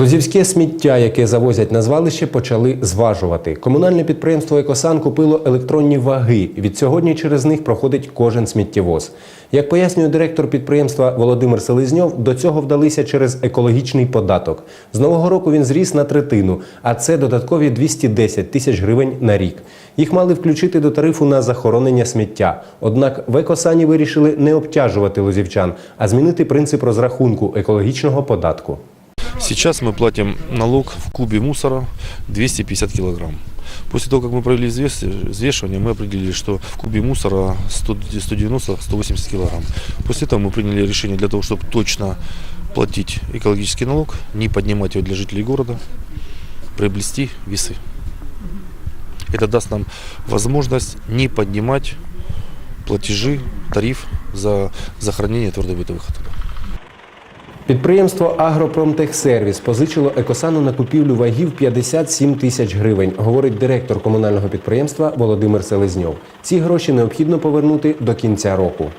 Лозівське сміття, яке завозять на звалище, почали зважувати. Комунальне підприємство Екосан купило електронні ваги. Від сьогодні через них проходить кожен сміттєвоз. Як пояснює директор підприємства Володимир Селезньов, до цього вдалися через екологічний податок. З нового року він зріс на третину, а це додаткові 210 тисяч гривень на рік. Їх мали включити до тарифу на захоронення сміття. Однак в Екосані вирішили не обтяжувати лозівчан, а змінити принцип розрахунку екологічного податку. Сейчас мы платим налог в кубе мусора 250 килограмм. После того, как мы провели взвешивание, мы определили, что в кубе мусора 100 190-180 килограмм. После этого мы приняли решение для того, чтобы точно платить экологический налог, не поднимать его для жителей города, приобрести весы. Это даст нам возможность не поднимать платежи, тариф за захоронение твердобытовых отходов. Підприємство Агропромтехсервіс позичило Екосану на купівлю вагів 57 тисяч гривень, говорить директор комунального підприємства Володимир Селезньов. Ці гроші необхідно повернути до кінця року.